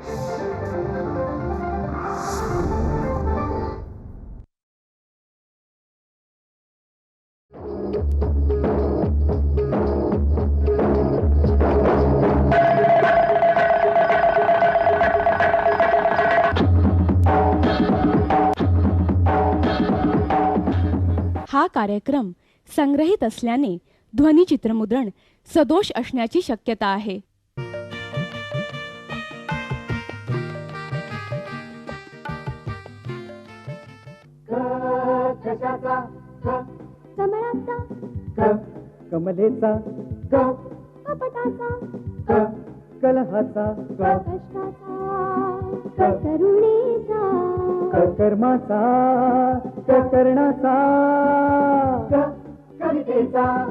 हा कार्यक्रम संग्रहित असल्याने ध्वनिचित्रमुद्रण सदोष असण्याची शक्यता आहे. कमळाचा. क कमलेचा. क कपटाचा. क कलहाचा. क कष्टाचा. करुणेचा क कर्माचा क कर्णाचा क कवितेचा.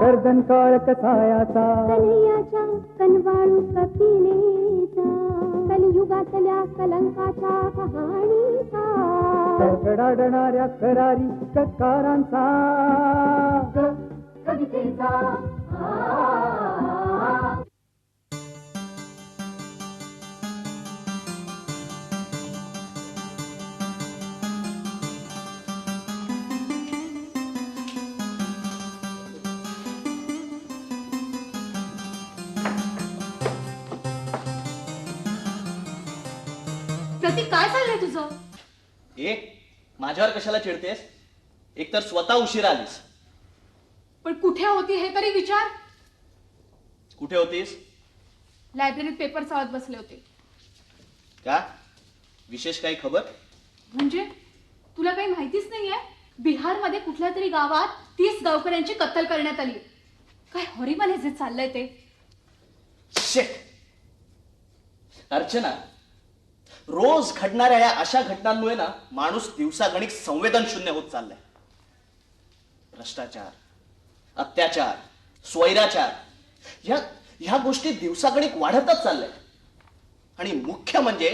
गर्दन काळ कथायाचा कन्हैयाच्या कनवाळू कपिलेचा. कलियुगातल्या कलंकाच्या कहाणीचा. कडाडणाऱ्या करारी ककारांचा कवितेचा माझ्यावर कशाला चिडतेस एक तर स्वतः उशीर आलीस. पण कुठे होती हे तरी विचार. कुठे होतीस? लायब्ररीत पेपर चाळत बसले होते. का? विशेष काही खबर? म्हणजे? तुला काही माहितीच नाहीये? बिहारमध्ये कुठल्या तरी गावात तीस गावकऱ्यांची कत्तल करण्यात आली. काय हॉरिबल हे जे चाललंय ते? शेट! अर्चना रोज घडणाऱ्या या अशा घटनांमुळे ना माणूस दिवसागणिक संवेदन शून्य होत चाललाय. भ्रष्टाचार अत्याचार स्वैराचार ह्या ह्या गोष्टी दिवसागणिक वाढतच चालल्या आणि मुख्य म्हणजे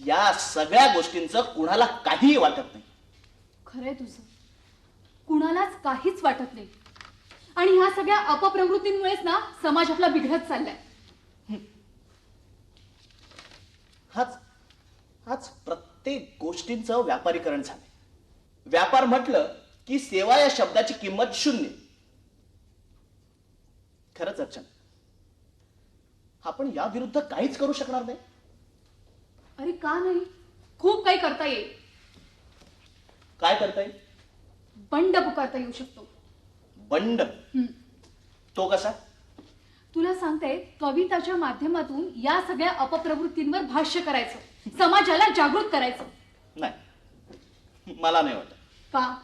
या सगळ्या गोष्टींचं कुणाला काहीही वाटत नाही. खरंय तुझं. कुणालाच काहीच वाटत नाही. आणि ह्या सगळ्या अपप्रवृत्तींमुळेच ना समाज आपला बिघडत चाललाय हाच हाच प्रत्येक गोष्टींचं व्यापारीकरण झालंय व्यापार म्हटलं की सेवा या शब्दाची किंमत शून्य. खरंच अर्चना आपण या विरुद्ध काहीच करू शकणार नाही. अरे का नाही? खूप काही करता येईल. काय करता येईल? बंड पुकारता येऊ शकतो. बंड. तो कसा? तुला सांगते कविताच्या माध्यमातून या सगळ्या अपप्रवृत्तींवर भाष्य करायचं समाजाला जागृत करायचं. नाही. मला नाही वाटत. का?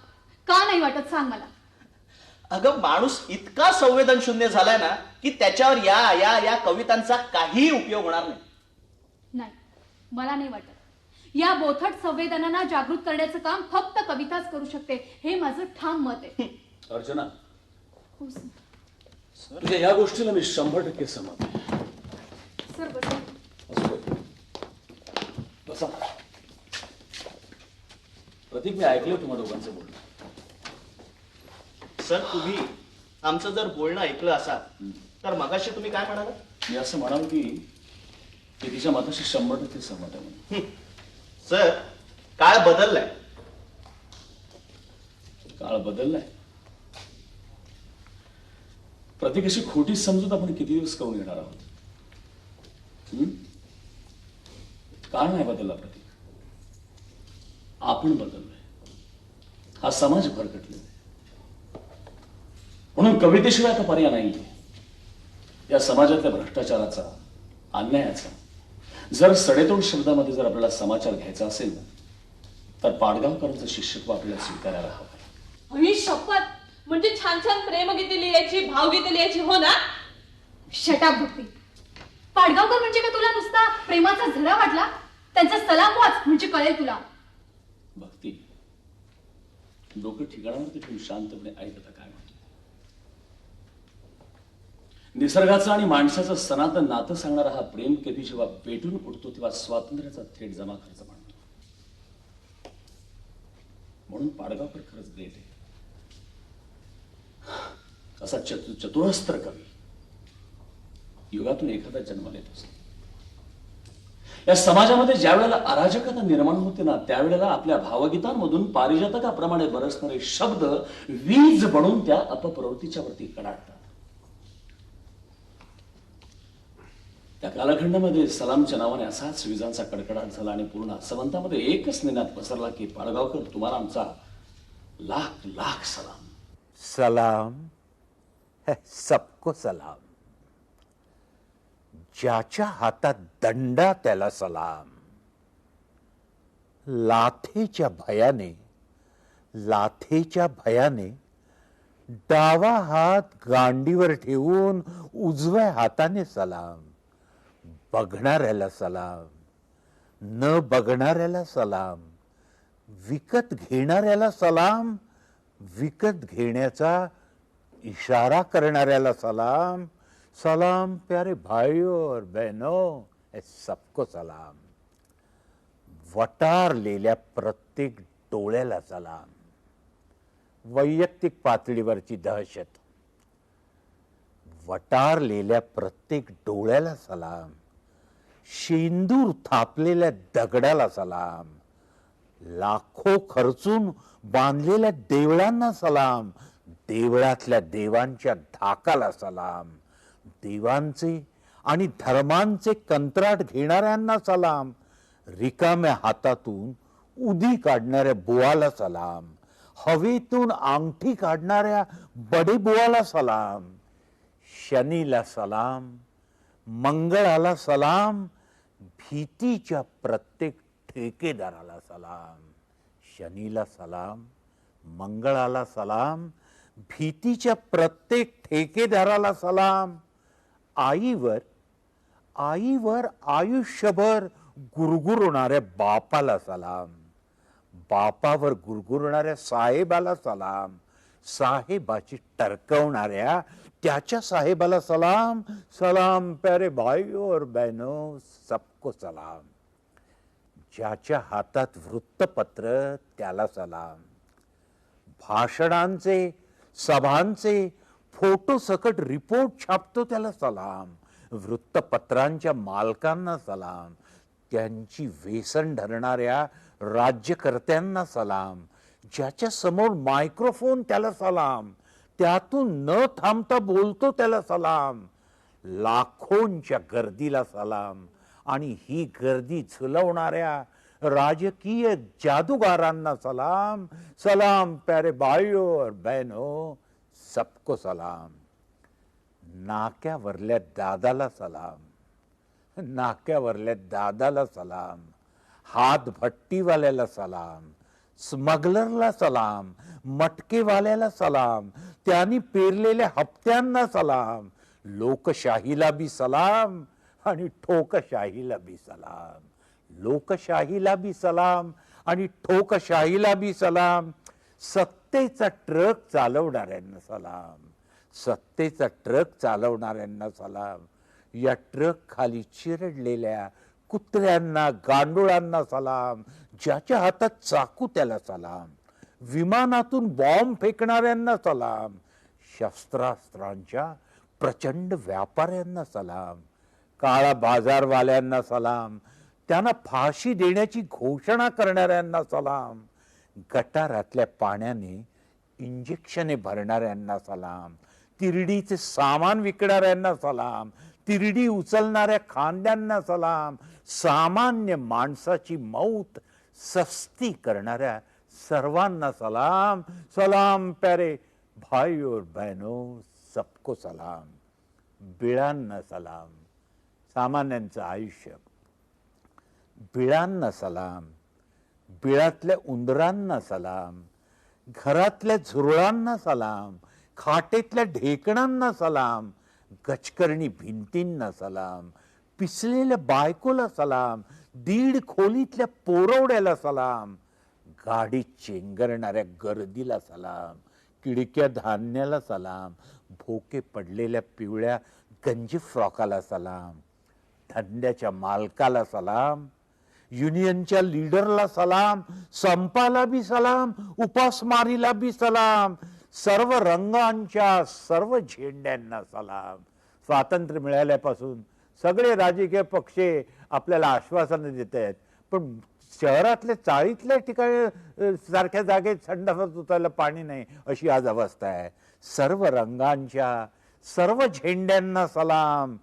का नाही वाटत? सांग मला. अगं माणूस इतका संवेदन शून्य झालाय ना की त्याच्यावर या या या कवितांचा काहीही उपयोग होणार नाही. नाही. मला नाही वाटत. या बोथट संवेदनांना जागृत करण्याचं काम फक्त कविताच करू शकते. हे माझं ठाम मत आहे. अर्चना. हो, सर. तुझ्या या गोष्टीला मी शंभर टक्के सहमत आहे. सर बसा. असू. बसा. प्रतीक मी ऐकलं तुम्हा दोघांचं बोलणं. सर तुम्ही आमचं जर बोलणं ऐकलं असाल तर मगाशी तुम्ही काय म्हणाला मी असं म्हणाल की मी तिच्या मताशी शंभर टक्के सहमत आहे म्हणून. सर काळ बदललाय. काळ बदललाय? प्रत्येकाशी खोटी समजूत आपण किती दिवस करून घेणार आहोत? काळ नाही बदलला प्रतीक. आपण बदललोय. हा समाज भरकटलेला आहे. म्हणून कवितेशिवाय आता पर्याय नाहीये. या समाजातल्या भ्रष्टाचाराचा अन्यायाचा जर सडेतोड शब्दामध्ये जर आपल्याला समाचार घ्यायचा असेल ना तर पाडगावकरांचं शिष्यत्व आपल्याला स्वीकारायला हवं. आणि शपथ म्हणजे छान छान प्रेमगीते लिहायची भावगीते लिहायची हो ना? शटा भक्ती पाडगावकर म्हणजे का तुला नुसता प्रेमाचा झरा वाटला? त्यांचा सलाम वाच म्हणजे कळेल तुला. डोकं ठिकाणावरती ठेवून शांतपणे ऐकता काय म्हणतो? निसर्गाचं आणि माणसाचं सनातन नातं सांगणारा हा प्रेम कधी जेव्हा पेटून उठतो तेव्हा स्वातंत्र्याचा थेट जमा खर्च मांडतो. म्हणून पाडगावकर खरंच ग्रेट आहे. असा चतु चतुरस्त्र कवी युगातून एखादा जन्म येत असतो. या समाजामध्ये ज्या वेळेला अराजकता निर्माण होते ना त्यावेळेला आपल्या भावगीतांमधून पारिजातकाप्रमाणे बरसणारे शब्द वीज बनून त्या अपप्रवृत्तीच्या वरती कडाडतात. त्या कालखंडामध्ये सलामच्या नावाने असाच विजांचा कडकडाट झाला आणि पूर्ण समंतामध्ये एकच निनाद पसरला की पाडगावकर तुम्हाला आमचा लाख लाख सलाम. सलाम. सबको सलाम. ज्याच्या हातात दंडा त्याला सलाम. लाथेच्या भयाने लाथेच्या भयाने डावा हात गांडीवर ठेवून उजव्या हाताने सलाम. बघणाऱ्याला सलाम. न बघणाऱ्याला सलाम. विकत घेणाऱ्याला सलाम. विकत घेण्याचा इशारा करणाऱ्याला सलाम. सलाम प्यारे भाइयों और बहनों सबको सलाम। वटारलेल्या प्रत्येक डोळ्याला सलाम। वैयक्तिक पातळीवरची दहशत। वटारलेल्या प्रत्येक डोळ्याला सलाम। शेंदूर थापलेल्या दगडाला सलाम। लाखो खर्चून बांधलेल्या देवळांना सलाम। देवळातल्या देवांच्या धाकाला सलाम। देवांचे आणि धर्मांचे कंत्राट घेणाऱ्यांना सलाम. रिकाम्या हातातून उदी काढणाऱ्या बुवाला सलाम. हवेतून अंगठी काढणाऱ्या बडे बुवाला सलाम. शनीला सलाम मंगळाला सलाम भीतीच्या प्रत्येक ठेकेदाराला सलाम. शनीला सलाम मंगळाला सलाम भीतीच्या प्रत्येक ठेकेदाराला सलाम. आईवर आईवर आयुष्यभर गुरगुरणाऱ्या बापाला सलाम. बापावर गुरगुरणाऱ्या साहेबाला सलाम. साहेबाची टरकवणाऱ्या त्याच्या साहेबाला सलाम. सलाम प्यारे भाई और बहनो सबको सलाम. ज्याच्या हातात वृत्तपत्र त्याला सलाम. भाषणांचे सभांचे फोटो सकट रिपोर्ट छापतो त्याला सलाम. वृत्तपत्रांच्या मालकांना सलाम. त्यांची वेसन धरणाऱ्या राज्यकर्त्यांना सलाम. ज्याच्या समोर मायक्रोफोन त्याला सलाम. त्यातून न थांबता बोलतो त्याला सलाम. लाखोंच्या गर्दीला सलाम. आणि ही गर्दी झुलवणाऱ्या राजकीय जादूगारांना सलाम. सलाम प्यारे बायो और बहनो. सबको सलाम। नाक्यावरल्या दादाला सलाम। नाक्यावरल्या दादाला सलाम। हात भट्टीवाल्याला सलाम। स्मगलरला सलाम। मटकेवाल्याला सलाम। त्यांनी पेरलेल्या हप्त्यांना सलाम। लोकशाहीला बी सलाम आणि ठोकशाहीला बी सलाम। लोकशाहीला बी सलाम आणि ठोकशाहीला बी सलाम। सत्तेचा ट्रक चालवणाऱ्यांना सलाम. सत्तेचा ट्रक चालवणाऱ्यांना सलाम. या ट्रक खाली चिरडलेल्या कुत्र्यांना गांडुळांना सलाम. ज्याच्या हातात चाकू त्याला सलाम. विमानातून बॉम्ब फेकणाऱ्यांना सलाम. शस्त्रास्त्रांच्या प्रचंड व्यापाऱ्यांना सलाम. काळा बाजारवाल्यांना सलाम. त्यांना फाशी देण्याची घोषणा करणाऱ्यांना सलाम. गटारातल्या पाण्याने इंजेक्शने भरणाऱ्यांना सलाम तिरडीचे सामान विकणाऱ्यांना सलाम तिरडी उचलणाऱ्या खांद्यांना सलाम सामान्य माणसाची मौत सस्ती करणाऱ्या सर्वांना सलाम. सलाम प्यारे भाई और बहनो सबको सलाम. बिळांना सलाम. सामान्यांचं आयुष्य. बिळांना सलाम. बिळातल्या उंदरांना सलाम घरातल्या झुरळांना सलाम खाटेतल्या ढेकणांना सलाम गचकरणी भिंतींना सलाम पिसलेल्या बायकोला सलाम दीड खोलीतल्या पोरवड्याला सलाम गाडी चेंगरणाऱ्या गर्दीला सलाम किडक्या धान्याला सलाम भोके पडलेल्या पिवळ्या गंजी फ्रॉकाला सलाम धंद्याच्या मालकाला सलाम युनियनच्या लीडरला सलाम संपाला बी सलाम उपासमारीला बी सलाम सर्व रंगांच्या सर्व झेंड्यांना सलाम. स्वातंत्र्य मिळाल्यापासून सगळे राजकीय पक्ष आपल्याला आश्वासनं देत आहेत. पण शहरातल्या चाळीतल्या ठिकाणी सारख्या जागेत संडासात उतरायला पाणी नाही अशी आज अवस्था आहे. सर्व रंगांच्या सर्व झेंड्यांना सलाम.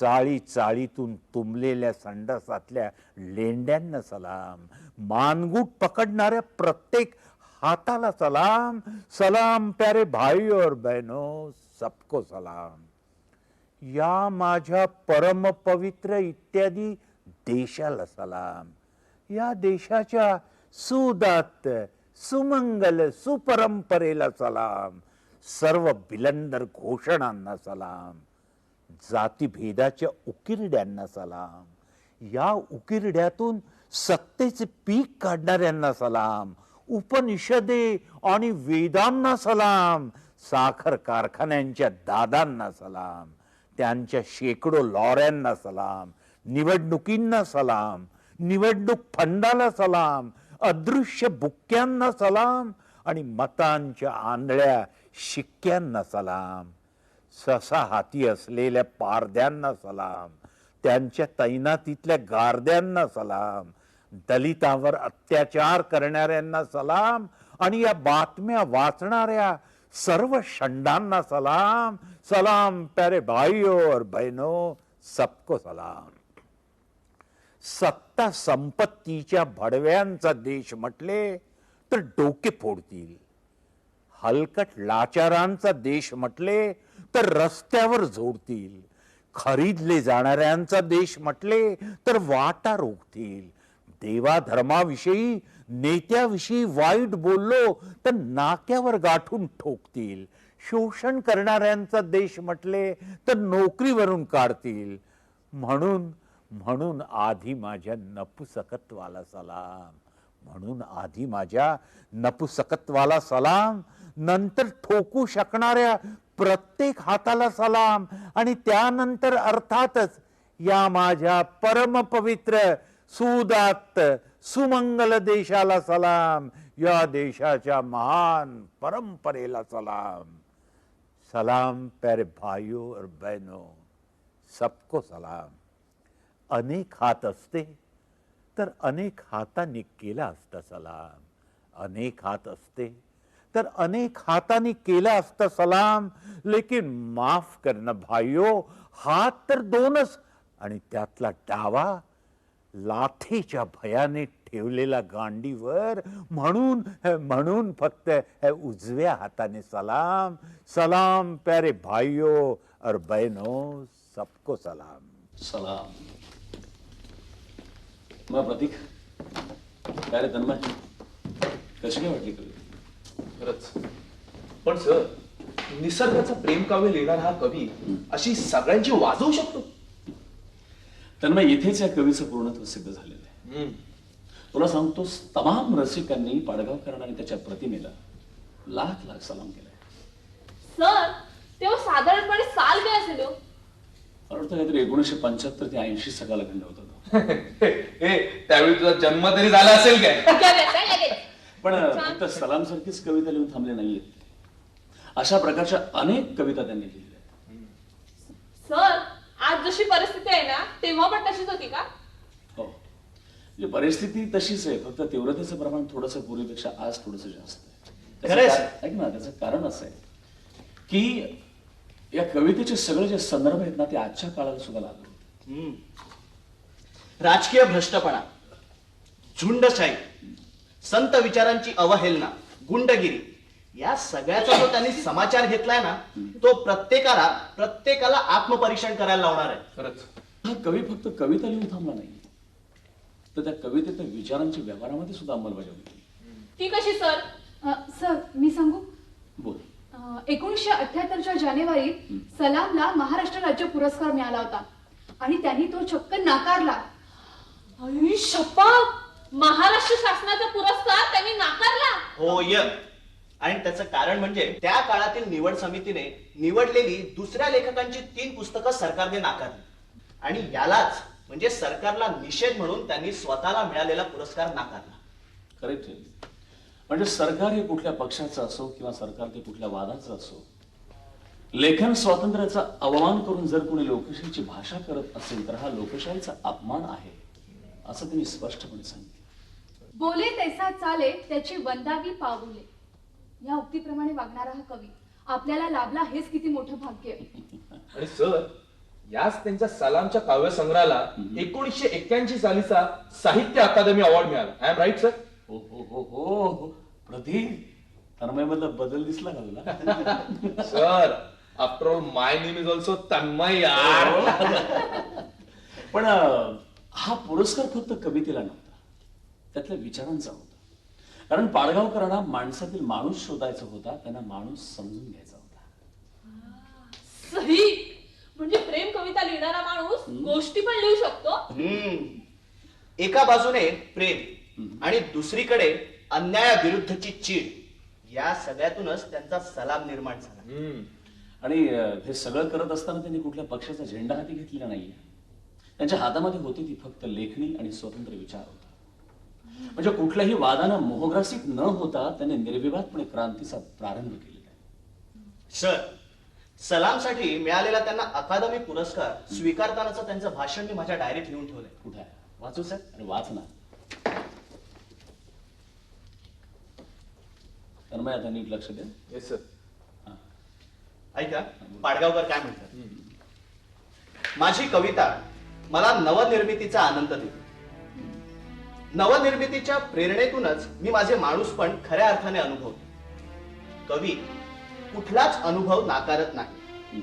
चाळी चाळीतून तुंबलेल्या संडासातल्या लेंड्यांना सलाम. मानगूट पकडणाऱ्या प्रत्येक हाताला सलाम. सलाम प्यारे भाई और बहनो सबको सलाम. या माझ्या परम पवित्र इत्यादी देशाला सलाम. या देशाच्या सुदात सुमंगल सुपरंपरेला सलाम. सर्व बिलंदर घोषणांना सलाम. जातीभेदाच्या उकिरड्यांना सलाम. या उकिरड्यातून सत्तेचे पीक काढणाऱ्यांना सलाम. उपनिषदे आणि वेदांना सलाम. साखर कारखान्यांच्या दादांना सलाम. त्यांच्या शेकडो लॉऱ्यांना सलाम. निवडणुकींना सलाम. निवडणूक फंडाला सलाम. अदृश्य बुक्क्यांना सलाम. आणि मतांच्या आंधळ्या शिक्क्यांना सलाम. ससा हाती असलेल्या पारद्यांना सलाम त्यांच्या तैनातीतल्या गारद्यांना सलाम दलितांवर अत्याचार करणाऱ्यांना सलाम आणि या बातम्या वाचणाऱ्या सर्व षंडांना सलाम. सलाम प्यारे भाईओ और बहिनो सबको सलाम. सत्ता संपत्तीच्या भडव्यांचा देश म्हटले तर डोके फोडतील. हलकट लाचारांचा देश म्हटले तर रस्त्यावर जोडतील. खरीदले जाणाऱ्यांचा देश म्हटले तर वाटा रोखतील. देवाधर्माविषयी नेत्याविषयी वाईट बोललो तर नाक्यावर गाठून ठोकतील. शोषण करणाऱ्यांचा देश म्हटले तर नोकरीवरून काढतील. म्हणून म्हणून आधी माझ्या नपुसकत्वाला सलाम. म्हणून आधी माझ्या नपुसकत्वाला सलाम. नंतर ठोकू शकणाऱ्या प्रत्येक हाताला सलाम. आणि त्यानंतर अर्थातच या माझ्या परमपवित्र सुदात्त सुमंगल देशाला सलाम. या देशाच्या महान परंपरेला सलाम. सलाम प्यारे भाइयों और बहनों. सबको सलाम. अनेक हात असते तर अनेक हातांनी केला असता सलाम. अनेक हात असते तर अनेक हाताने केला असता सलाम. लेकिन माफ करणं भाइयो हात तर दोनच. आणि त्यातला डावा लाथेच्या भयाने ठेवलेला गांडीवर म्हणून म्हणून फक्त उजव्या हाताने सलाम. सलाम प्यारे भाइयो और बहनो सबको सलाम. सलाम. मैं प्रतीक प्यारे तन्मय कशी काय वाटली खरंच. पण सर निसर्गाचं प्रेम काव्य लिहिणारा हा कवी अशी सगळ्यांची वाजवू शकतो? तन्मय इथेच या कवीचं पूर्णत्व सिद्ध झालेलं आहे. तुला सांगतो तमाम रसिकांनी पाडगावकर आणि त्याच्या प्रतिमेला लाख लाख सलाम केलाय. सर तेव्हा साधारणपणे साल काय असेल हो? मला वाटतं काहीतरी एकोणीसशे पंच्याहत्तर ते ऐंशी सगळा खंड होता तो. हे त्यावेळी तुझा जन्म तरी झाला असेल काय? काय काय लगेच? पण फक्त सलाम सारखीच कविता लिहून थांबले नाहीयेत. अशा प्रकारच्या अनेक कविता त्यांनी लिहिल्या सर आज जशी परिस्थिती आहे ना तेव्हा पण तशीच होती का? हो. म्हणजे परिस्थिती तशीच आहे फक्त तीव्रतेचं प्रमाण थोडंसं पूर्वीपेक्षा आज थोडंसं जास्त आहे. त्याचं खरंय, कारण- ऐक ना त्याचं कारण असं आहे की या कवितेचे सगळे जे संदर्भ आहेत ना ते आजच्या काळाला सुद्धा लागू. राजकीय भ्रष्टपणा झुंडशाही संत विचारांची अवहेलना गुंडगिरी या सगळ्याचा जो त्यांनी समाचार घेतलाय ना तो प्रत्येकाला प्रत्येकाला आत्मपरीक्षण करायला लावणार आहे. खरंच. हा कवी फक्त कविता लिहून थांबला नाही. तर त्या कवितेत विचारांची व्यवहारामध्ये सुद्धा अंमलबजावणी केली. ती कशी सर. सर मी सांगू? बोल. एकोणीसशे अठ्याहत्तरच्या जानेवारीत सलामला महाराष्ट्र राज्य पुरस्कार मिळाला होता. आणि त्यांनी तो चक्क नाकारला. शपथ! महाराष्ट्र शासनाचा पुरस्कार त्यांनी नाकारला. होय आणि त्याचं कारण म्हणजे त्या काळातील निवड समितीने निवडलेली दुसऱ्या लेखकांची तीन पुस्तकं सरकारने नाकारली. आणि यालाच म्हणजे सरकारला निषेध म्हणून त्यांनी स्वतःला मिळालेला पुरस्कार नाकारला. करेक्ट म्हणजे सरकार हे कुठल्या पक्षाचं असो किंवा सरकार ते कुठल्या वादाचं असो लेखन स्वातंत्र्याचा अवमान करून जर कोणी लोकशाहीची भाषा करत असेल तर हा लोकशाहीचा अपमान आहे असं त्यांनी स्पष्टपणे सांगितलं. बोले तैसा चाले त्याची वंदावी पाऊले या उक्तीप्रमाणे वागणारा हा कवी आपल्याला लाभला हेच किती मोठं भाग्य. आणि सर याच त्यांच्या सलामच्या काव्यसंग्रहाला एकोणीसशे एक्क्याऐंशी सालीचा साहित्य अकादमी अवॉर्ड मिळाला. आय एम राईट सर हो हो हो हो. हो प्रदीप तन्मयमधला बदल दिसला का तुला? Sir after all my name is also Tanmay यार. पण हा पुरस्कार फक्त कवितेला नव्हता. त्यातल्या विचारांचा होता. कारण पाडगावकरांना माणसातील माणूस शोधायचा होता त्यांना माणूस समजून घ्यायचा होता. सही! म्हणजे प्रेम कविता लिहिणारा माणूस गोष्टी पण लिहू शकतो? हम्म. एका बाजूने प्रेम आणि दुसरीकडे अन्यायाविरुद्धची चीड या सगळ्यातूनच त्यांचा सलाम निर्माण झाला. आणि हे सगळं करत असताना त्यांनी कुठल्या पक्षाचा झेंडा हाती घेतलेला नाहीये. त्यांच्या हातामध्ये होती ती फक्त लेखणी आणि स्वतंत्र विचार होता. म्हणजे कुठल्याही वादानं मोहग्रासित न होता त्यांनी निर्विवादपणे क्रांतीचा प्रारंभ केलेला आहे. सर सलामसाठी मिळालेला त्यांना अकादमी पुरस्कार स्वीकारतानाचं त्यांचं भाषण मी माझ्या डायरीत लिहून ठेवलंय. कुठे आहे? वाचू सर. अरे वाच ना. तन्मय आता नीट लक्ष द्या. येस सर ऐका पाडगावकर काय म्हणतात? माझी कविता मला नवनिर्मितीचा आनंद देते. नवनिर्मितीच्या प्रेरणेतूनच मी माझे माणूसपण खऱ्या अर्थाने अनुभवतो. कवी कुठलाच अनुभव नाकारत नाही.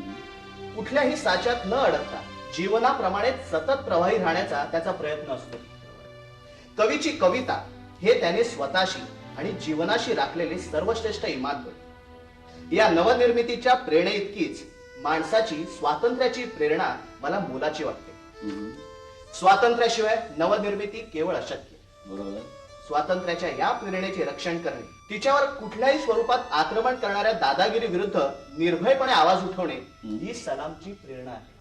कुठल्याही साच्यात न अडकता जीवनाप्रमाणे सतत प्रवाही राहण्याचा त्याचा प्रयत्न असतो. कवीची कविता हे त्याने स्वतःशी आणि जीवनाशी राखलेले सर्वश्रेष्ठ इमान या नवनिर्मितीच्या प्रेरणे इतकीच माणसाची स्वातंत्र्याची प्रेरणा मला मोलाची वाटते. स्वातंत्र्याशिवाय नवनिर्मिती केवळ अशक्य बरोबर? स्वातंत्र्याच्या या प्रेरणेचे रक्षण करणे तिच्यावर कुठल्याही स्वरूपात आक्रमण करणाऱ्या दादागिरी विरुद्ध निर्भयपणे आवाज उठवणे ही सलामची प्रेरणा आहे.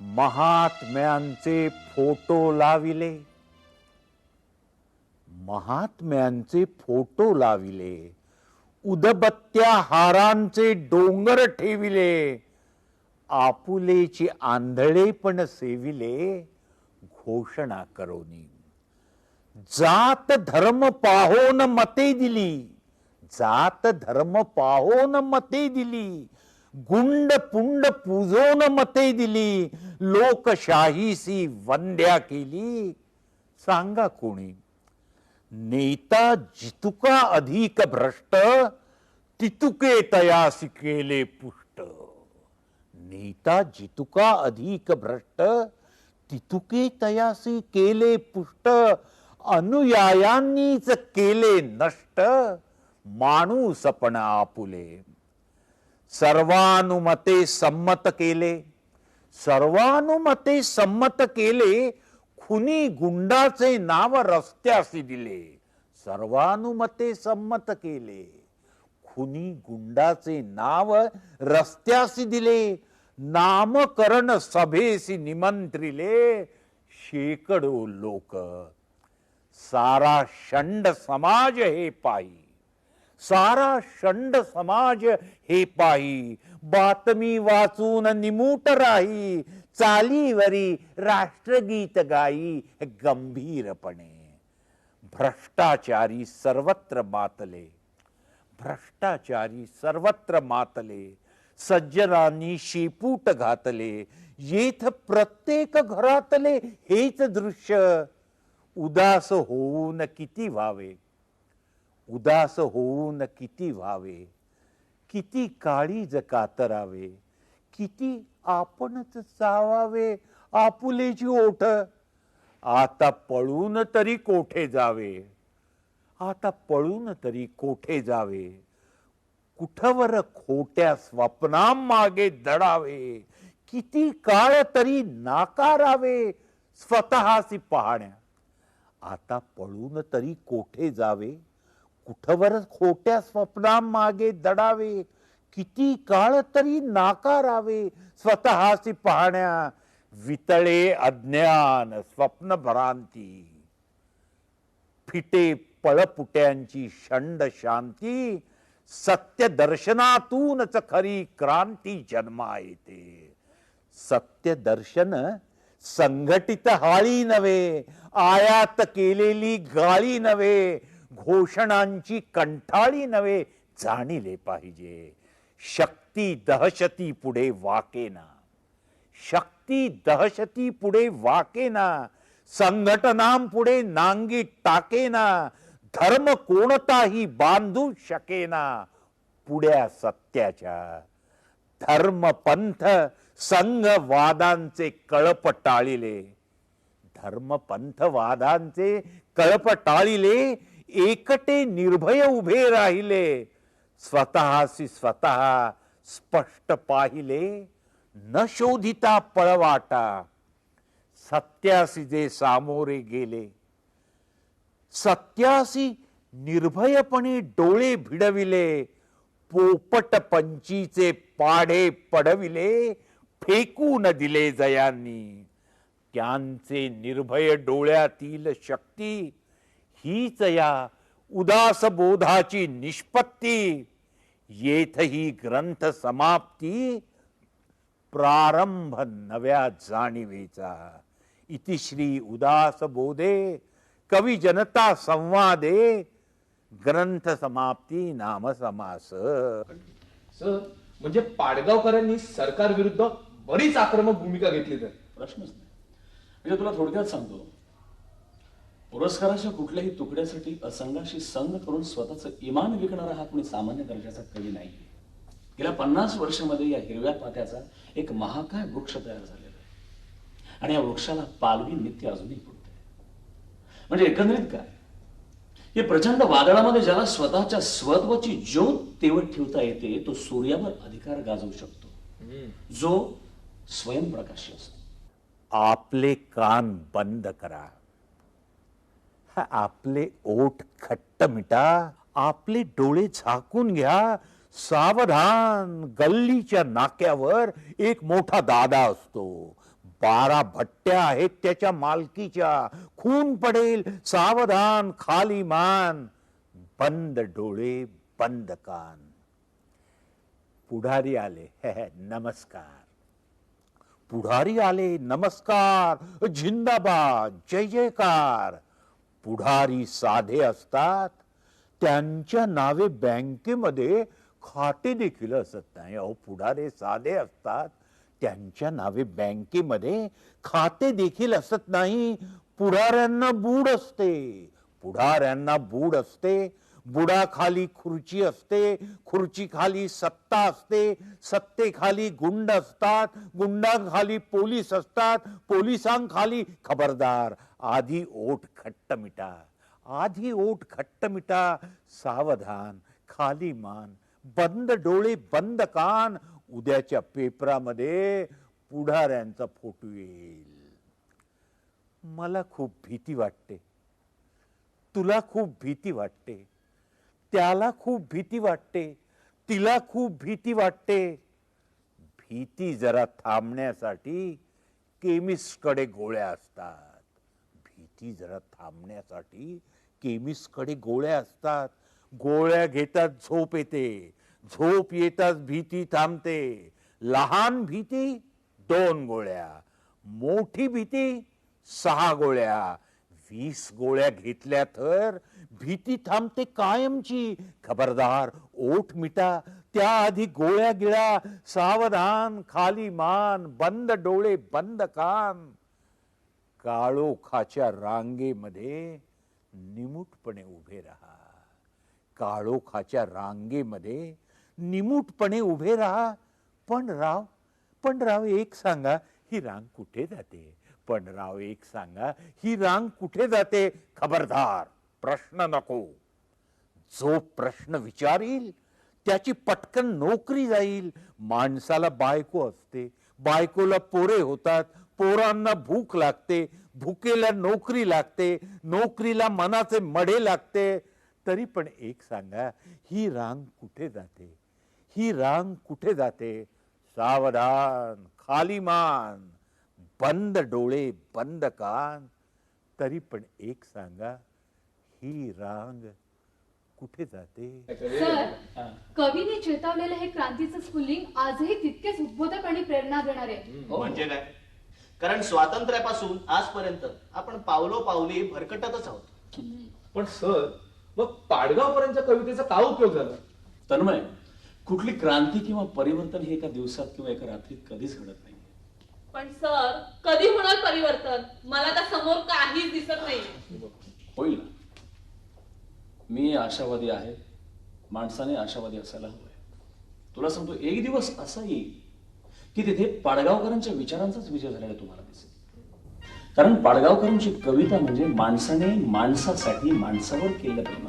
महात्म्यांचे फोटो लाविले. महात्म्यांचे फोटो लाविले. उदबत्त्या हारांचे डोंगर ठेविले. आपुलेची आंधळे पण सेविले. घोषणा करोनी जात धर्म पाहोन मते दिली. जात धर्म पाहोन मते दिली. गुंड पुंड पूजोन मते दिली. लोकशाहीसी वंद्या केली. सांगा कोणी? नेता जितुका अधिक भ्रष्ट तितुके तयासी केले पुष्ट. नेता जितुका अधिक भ्रष्ट तितुके तयासी केले पुष्ट. अनुयायांनीच केले नष्ट माणूसपण आपुले. सर्वानुमते संमत केले. सर्वानुमते संमत केले खुनी गुंडाचे नाव रस्त्यासी दिले. सर्वानुमते संमत केले. खुनी गुंडाचे नाव रस्त्यासी दिले. नामकरण सभेशी निमंत्रिले शेकडो लोक. सारा षंड समाज हे पायी सारा षंड समाज हे पायी बातमी वाचून निमूट राही. चालीवरी राष्ट्रगीत गाई गंभीरपणे. भ्रष्टाचारी सर्वत्र मातले. भ्रष्टाचारी सर्वत्र मातले. सज्जनांनी शेपूट घातले. येथ प्रत्येक घरातले हेच दृश्य. उदास होऊन किती व्हावे. उदास होऊन किती व्हावे. किती काळीज कातरावे किती आपणच चावावे. आपुलेची ओठ. आता पळून तरी कोठे जावे? आता पळून तरी कोठे जावे? कुठवर खोट्या स्वप्ना मागे दडावे? किती काळ तरी नाकारावे? स्वतःसी पाहण्या. आता पळून तरी कोठे जावे? कुठवर खोट्या स्वप्ना मागे दडावे? किती काळ तरी नाकारावे स्वतःशी पाहण्या? वितळे अज्ञान स्वप्न भ्रांती फिटे पळपुट्यांची षंड शांती. सत्य दर्शनातूनच खरी क्रांती जन्मा येते. सत्य दर्शन संघटित हाळी नव्हे आयात केलेली गाळी नव्हे घोषणांची कंठाळी नव्हे जाणीले पाहिजे. शक्ती दहशती पुढे वाकेना शक्ती दहशती पुढे वाकेना संघटनां पुढे नांगी टाकेना धर्म कोणताही बांधू शकेना पुढ्या सत्याच्या धर्म संघ संघवादांचे कळप टाळिले धर्मपंथ वादांचे कळप टाळिले एकटे निर्भय उभे राहिले स्वतःशी स्वतः स्पष्ट पाहिले न शोधिता पळवाटा. सत्यासी जे सामोरे गेले सत्यासी निर्भयपणे डोळे भिडविले पोपट पंचीचे पाढे पडविले फेकून दिले जयांनी. त्यांचे निर्भय डोळ्यातील शक्ती हीच या उदास बोधाची निष्पत्ती. येथही ग्रंथ समाप्ती प्रारंभ नव्या जाणीवेचा. इतिश्री उदास बोधे कवी जनता संवादे ग्रंथ समाप्ती नाम समास. म्हणजे पाडगावकरांनी सरकार विरुद्ध बरीच आक्रमक भूमिका घेतली तर प्रश्नच नाही. म्हणजे तुला थोडक्यात सांगतो. पुरस्काराच्या कुठल्याही तुकड्यासाठी असंघाशी संघ करून स्वतःचं इमान विकणारा हा कोणी सामान्य दर्जाचा कवी नाही. गेल्या पन्नास वर्षामध्ये या हिरव्या पात्याचा एक महाकाय वृक्ष तयार झालेला आहे. आणि या वृक्षाला पालवी नित्य अजूनही फुटते. म्हणजे एकंदरीत काय? हे प्रचंड वादळामध्ये ज्याला स्वतःच्या स्वत्वाची ज्योत तेवत ठेवता येते तो सूर्यावर अधिकार गाजवू शकतो. जो स्वयंप्रकाशी असत आपले कान बंद करा. आपले ओठ खट्ट मिटा. आपले डोळे झाकून घ्या. सावधान गल्लीच्या नाक्यावर एक मोठा दादा असतो. बारा भट्ट्या आहेत त्याच्या मालकीच्या. खून पडेल. सावधान खाली मान. बंद डोळे बंद कान. पुढारी आले. नमस्कार. पुढारी आले नमस्कार झिंदाबाद जय जयकार. पुढारी साधे असतात त्यांच्या नावे बँकेमध्ये खाते देखील असत नाही. अहो पुढारे साधे असतात त्यांच्या नावे बँकेमध्ये खाते देखील असत नाही. पुढाऱ्यांना बूड असते पुढाऱ्यांना बूड असते बुडाखाली खुर्ची असते खुर्चीखाली सत्ता असते सत्तेखाली गुंड असतात गुंडांखाली पोलीस असतात पोलिसांखाली खबरदार. आधी ओठ खट्ट मिटा आधी ओठ खट्ट मिटा सावधान खाली मान बंद डोळे बंद कान उद्याच्या पेपरामध्ये पुढाऱ्यांचा फोटो येईल. मला खूप भीती वाटते. तुला खूप भीती वाटते. त्याला खूप भीती वाटते तिला खूप भीती वाटते. भीती जरा थांबण्यासाठी केमिस्टकडे गोळ्या असतात. भीती जरा थांबण्यासाठी केमिस्टकडे गोळ्या असतात. गोळ्या घेतात झोप येते. झोप येताच भीती थांबते. लहान भीती दोन गोळ्या. मोठी भीती सहा गोळ्या. वीस गोळ्या घेतल्या तर भीती थांबते कायमची. खबरदार ओठ मिटा त्याआधी गोळ्या गिळा सावधान खाली मान बंद डोळे बंद कान. काळोखाच्या रांगेमध्ये निमूटपणे उभे राहा. काळोखाच्या रांगेमध्ये निमूटपणे उभे राहा. पण राव पण राव एक सांगा ही रांग कुठे जाते? पण राव एक सांगा ही रांग कुठे जाते? खबरदार प्रश्न नको. जो प्रश्न विचारील त्याची पटकन नोकरी जाईल. माणसाला बायको असते बायकोला पोरे होतात पोरांना भूक लागते भुकेला नोकरी लागते नोकरीला मनाचे मढे लागते. तरी पण एक सांगा ही रांग कुठे जाते? ही रांग कुठे जाते? सावधान खाली मान बंद डोळे बंद कान. तरी पण एक सांगा ही रांग कुठे जाते? सर कवीने चेतावलेलं हे क्रांतीचं स्फुल्लिंग आजही तितकेच उद्बोधक आणि प्रेरणा देणार. आहे म्हणजे काय? कारण स्वातंत्र्यापासून आजपर्यंत आपण पावलो पावली भरकटतच आहोत. पण सर मग पाडगावकरांच्या कवितेचा का उपयोग झाला? तन्मय कुठली क्रांती किंवा परिवर्तन हे एका दिवसात किंवा एका रात्रीत कधीच घडत नाही. पण सर कधी होणार परिवर्तन? मला तर समोर काहीच दिसत नाही. होईल ना. मी आशावादी आहे. माणसाने आशावादी असायला हवंय. तुला सांगतो एक दिवस असा येईल की तिथे पाडगावकरांच्या विचारांचाच विजय झालेला तुम्हाला दिसेल. कारण पाडगावकरांची कविता म्हणजे माणसाने माणसासाठी माणसावर केलेलं प्रेम